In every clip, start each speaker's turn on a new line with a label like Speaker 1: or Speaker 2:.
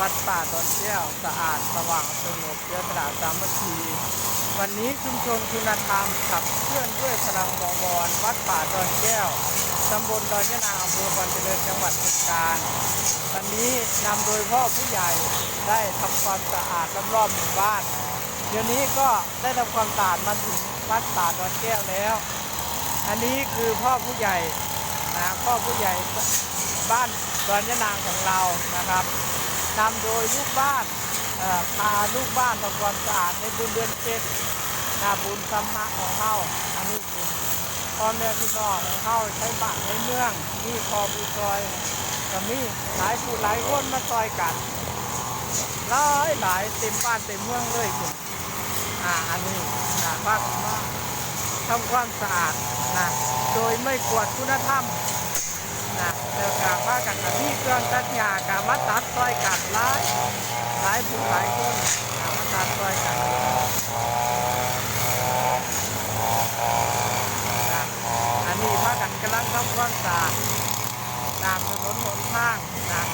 Speaker 1: วัดป่าดอนแก้วสะอาดสว่างสงบเชื้อตราสามัคคีวันนี้ชุมชนคุณธรรมขับเคลื่อนด้วยพลังบวรวัดป่าดอนแก้วตำบลดอนยะนางอำเภอบันเจริญจังหวัดบึงกาฬวันนี้นำโดยพ่อผู้ใหญ่ได้ทำความสะอาดรอบๆหมู่บ้าน เดี๋ยวนี้ก็ได้ทำความสะอาดมาถึงวัดป่าดอนแก้วแล้ว อันนี้คือพ่อผู้ใหญ่นะพ่อผู้ใหญ่บ้านดอนยะนางของเรานะครับ นำโดยลูกบ้านอ่อพาลูกบ้านทำความสะอาดในบุญเดือนเจ็ดนาบุญสัมมะของเฮาอันนี้คือพ่อแม่พี่น้องของเฮาใช้บ้านในเมืองมีคอบูซอยก็มีหลายผู้หลายคนมาซอยกันหลายหลายเต็มบ้านเต็มเมืองเลยคุณอ่าอันนี้นะบ้านของบ้านทำความสะอาดนะโดยไม่กวดคุณธรรม นะแล้วกาพากันกับพี่เครื่องตัดหญ้ากามาตัดซอยกันหลายหลายผู้หลายคนกามาตัดซอยกันนะอันนี้พากันกำลังทำความสะอาดตามถนนหนทางนะ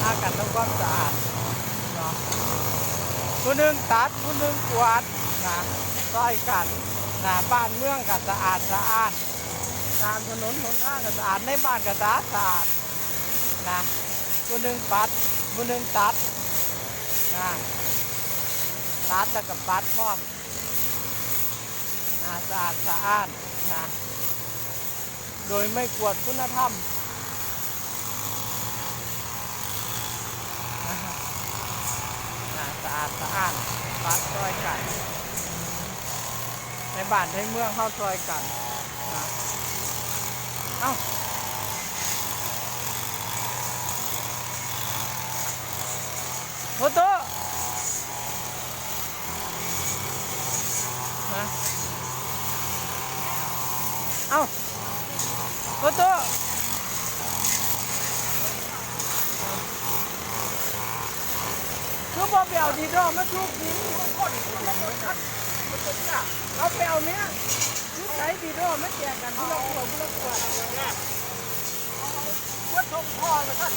Speaker 1: พากันทำ ความสะอาดเนาะผู้หนึ่งตัดผู้หนึ่งกวาดนะซอยกันนะบ้านเมืองก็สะอาดสะอาด ตามถนนหนทางก็สะอาดในบ้านก็สะอาดสะอาดนะผู้หนึ่งปัดผู้หนึ่งตัดนะตัดแล้วก็ปัดพร้อมนะสะอาดสะอาดนะโดยไม่กวดคุณธรรมนะนะสะ อาดสะอาดปัดซอยกัน ในบ้านในเมืองเข้าซอยกันนะเอ้าโมโตนะเอ้าโมโตคือ บอกไปเอาดีดอมาทุบดินคน
Speaker 2: ละคนครับมันจะ
Speaker 1: เอาไปเอาเนี้ยคือใช้ดีดอมาแจกกันที่เราขวดที่เราขวด
Speaker 2: วัดทงพ่อเลยท่าน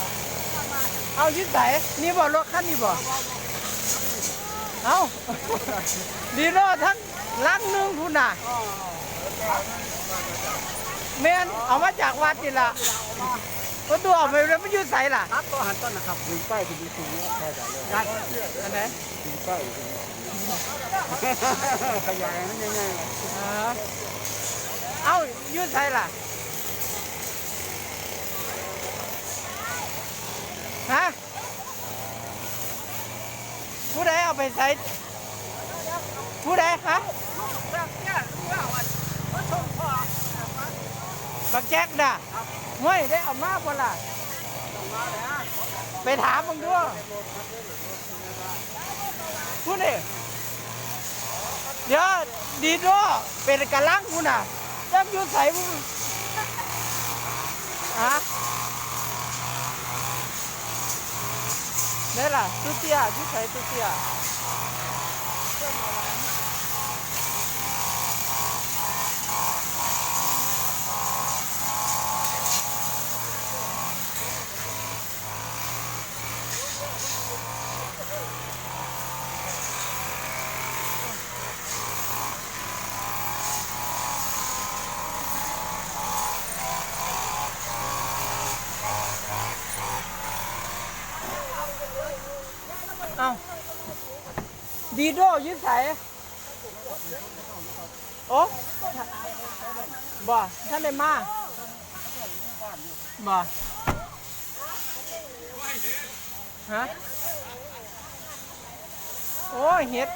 Speaker 1: เอายึดใส่นี่บ่รถคันนี้บ่เอาดีรอทั้งลังนึงพุ่นน่ะแม่นเอามาจากวัดนี่ละ ก็ตัวเอาไปแล้วมันอยู่ใส่ล่ะ
Speaker 2: ครับก็หันต้นนะครับถึงใกล้ถึงถึงแค่ไหนเลย
Speaker 1: ยัดอันไหน
Speaker 2: ถึงใกล้ถึงขยายมันยังไง
Speaker 1: อ่าเอาอยู่ใส่ล่ะฮะผู้ใดเอาไปใส่ผู้ใดฮะ
Speaker 2: แบบเนี้ยรู้ว่าวันวัดทงพ่อ
Speaker 1: บักแจ็คน่ะ เฮ้ยได้เอามาบ่ล่า
Speaker 2: ลยฮะ
Speaker 1: ไปถามมึงด้วยพูดดิเดี๋ยวดีด้วยเป็นกะลังกูน่ะจับอยู่ใส่มึงฮะนี่ล่ะตุเตียอยู่ใส่ตุเตีย ดีโดอยืดใส่โอ้บ่ท่านได้มาบ่ฮะโอ้เห็ด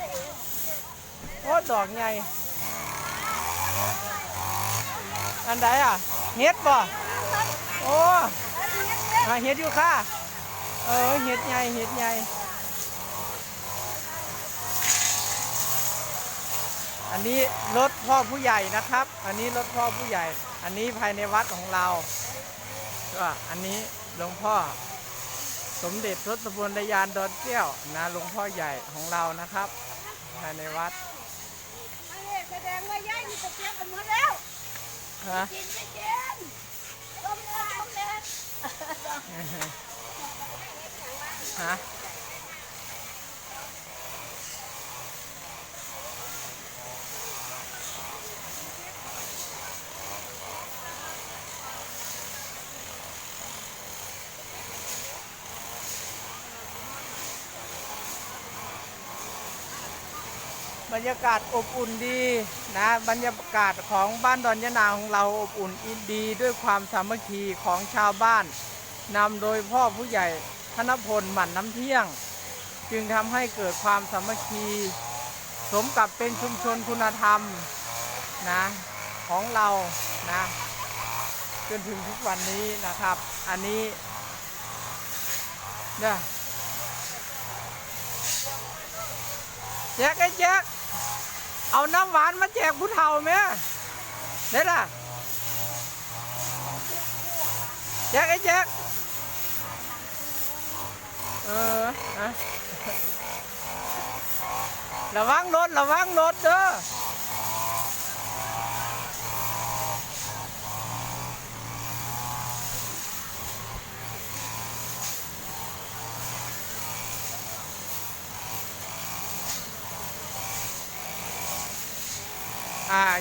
Speaker 1: โอ้ดอกใหญ่อันใดอะ เห็ดบ่โอ้อะเห็ดอยู่ค่ะ เออ เห็ดใหญ่ เห็ดใหญ่ อันนี้รถพ่อผู้ใหญ่นะครับ อันนี้รถพ่อผู้ใหญ่ อันนี้ภายในวัดของเรา ก็อันนี้หลวงพ่อ สมเด็จทศพลยานดอนแก้วนะหลวงพ่อใหญ่ของเรานะครับ ภายในวัด
Speaker 2: อันนี้แสดงว่าย่ายมีตะเกียบกันหมดแล้ว
Speaker 1: ฮะ
Speaker 2: กินไม่กินต้มเนื้อต้มเนื้อ
Speaker 1: ฮะ รรยากาศอบอุ่นดีนะบรรยากาศของบ้านดอนยะนางของเราอบอุ่นอินดีด้วยความสามัคคีของชาวบ้านนำโดยพ่อผู้ใหญ่ธนพลหมั่นน้ำเที่ยง จึงทำให้เกิดความสามัคคี สมกับเป็นชุมชนคุณธรรมนะของเรานะจนถึงทุกวันนี้นะครับ อันนี้เนี่ยแจกไอ้แจก เอาน้ำหวานมาแจกผู้เฒ่าไหมเด็ดอะแจกไอ้แจกเอออะระวังรถระวังรถเด้อ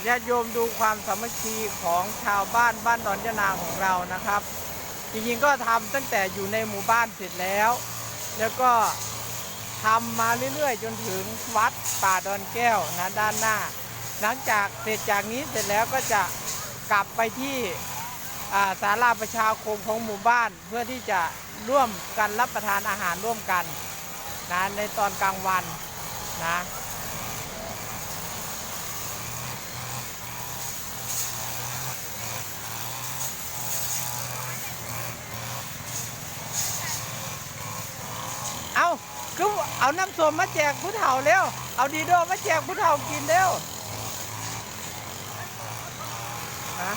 Speaker 1: ญาติโยมดูความสามัคคีของชาวบ้านบ้านดอนยะนางของเรานะครับ จริงๆก็ทำตั้งแต่อยู่ในหมู่บ้านเสร็จแล้ว แล้วก็ทำมาเรื่อยๆ จนถึงวัดป่าดอนแก้วนะด้านหน้า หลังจากเสร็จจากนี้เสร็จแล้วก็จะกลับไปที่ศาลาประชาคมของหมู่บ้านเพื่อที่จะร่วมกันรับประทานอาหารร่วมกันนะในตอนกลางวันนะ เอาคือ เอาน้ำส้มมาแจกผู้เฒ่าเร็ว เอาดีโดมาแจกผู้เฒ่ากินเร็วฮะ